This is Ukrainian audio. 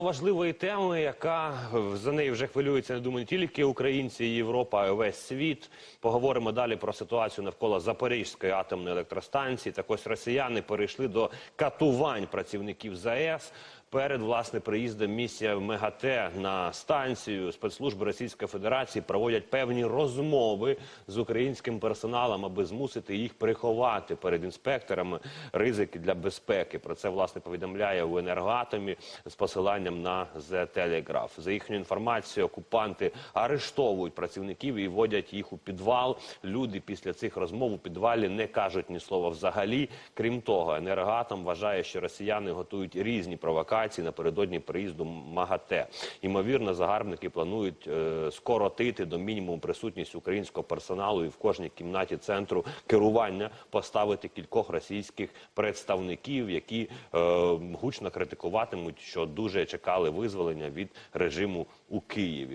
Важливої теми, яка за нею вже хвилюється, не думаю, не тільки українці Європа, а й весь світ. Поговоримо далі про ситуацію навколо Запорізької атомної електростанції. Так ось росіяни перейшли до катувань працівників ЗАЕС. Перед власне приїздом місія МЕГАТЕ на станцію спецслужби Російської Федерації проводять певні розмови з українським персоналом, аби змусити їх приховати перед інспекторами ризики для безпеки. Про це власне повідомляє у енергоатомі з посиланням на The Telegraph. За їхньою інформацією, окупанти арештовують працівників і вводять їх у підвал. Люди після цих розмов у підвалі не кажуть ні слова взагалі. Крім того, енергоатом вважає, що росіяни готують різні провокації напередодні приїзду МАГАТЕ. Ймовірно, загарбники планують е, скоротити до мінімуму присутність українського персоналу і в кожній кімнаті центру керування поставити кількох російських представників, які е, гучно критикуватимуть, що дуже чекали визволення від режиму у Києві.